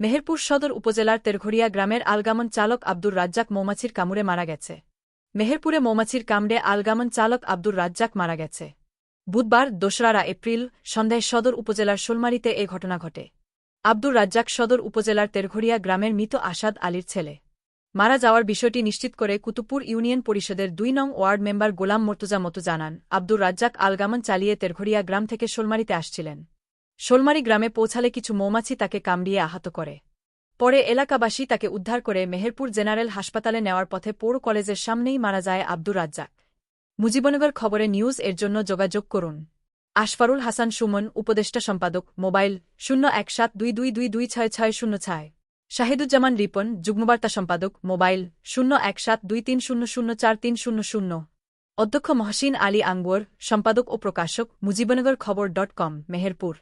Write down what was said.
মেহেরপুর সদর উপজেলার তেরঘড়িয়া গ্রামের আলগামন চালক আব্দুর রাজ্জাক মৌমাছির কামড়ে মারা গেছে। মেহেরপুরে মৌমাছির কামড়ে আলগামন চালক আব্দুর রাজ্জাক মারা গেছে। বুধবার, দোসরারা এপ্রিল, সন্ধ্যায় সদর উপজেলার সোলমারিতে এ ঘটনা ঘটে। আব্দুর রাজ্জাক সদর উপজেলার তেরঘড়িয়া গ্রামের মৃত আসাদ আলীর ছেলে। মারা যাওয়ার বিষয়টি নিশ্চিত করে কুতুবপুর ইউনিয়ন পরিষদের দুই নং ওয়ার্ড মেম্বার গোলাম মর্তুজা মতো জানান, আব্দুর রাজ্জাক আলগামন চালিয়ে তেরঘড়িয়া গ্রাম থেকে সোলমারিতে আসছিলেন। শোলমারি গ্রামে পৌঁছালে কিছু মৌমাছি তাকে কামড়িয়ে আহত করে। পরে এলাকাবাসী তাকে উদ্ধার করে মেহেরপুর জেনারেল হাসপাতালে নেওয়ার পথে পৌর কলেজের সামনেই মারা যায় আব্দুর রাজ্জাক। মুজিবনগর খবরে নিউজ এর জন্য যোগাযোগ করুন। আশফারুল হাসান সুমন, উপদেষ্টা সম্পাদক, মোবাইল শূন্য এক সাত দুই দুই দুই দুই ছয় ছয় শূন্য ছয়। শাহিদুজ্জামান রিপন, যুগ্মবার্তা সম্পাদক, মোবাইল শূন্য এক সাত দুই তিন শূন্য শূন্য চার তিন শূন্য শূন্য। অধ্যক্ষ মহসিন আলী আঙ্গুয়ার সম্পাদক ও প্রকাশক, মুজিবনগর খবর ডট কম, মেহেরপুর।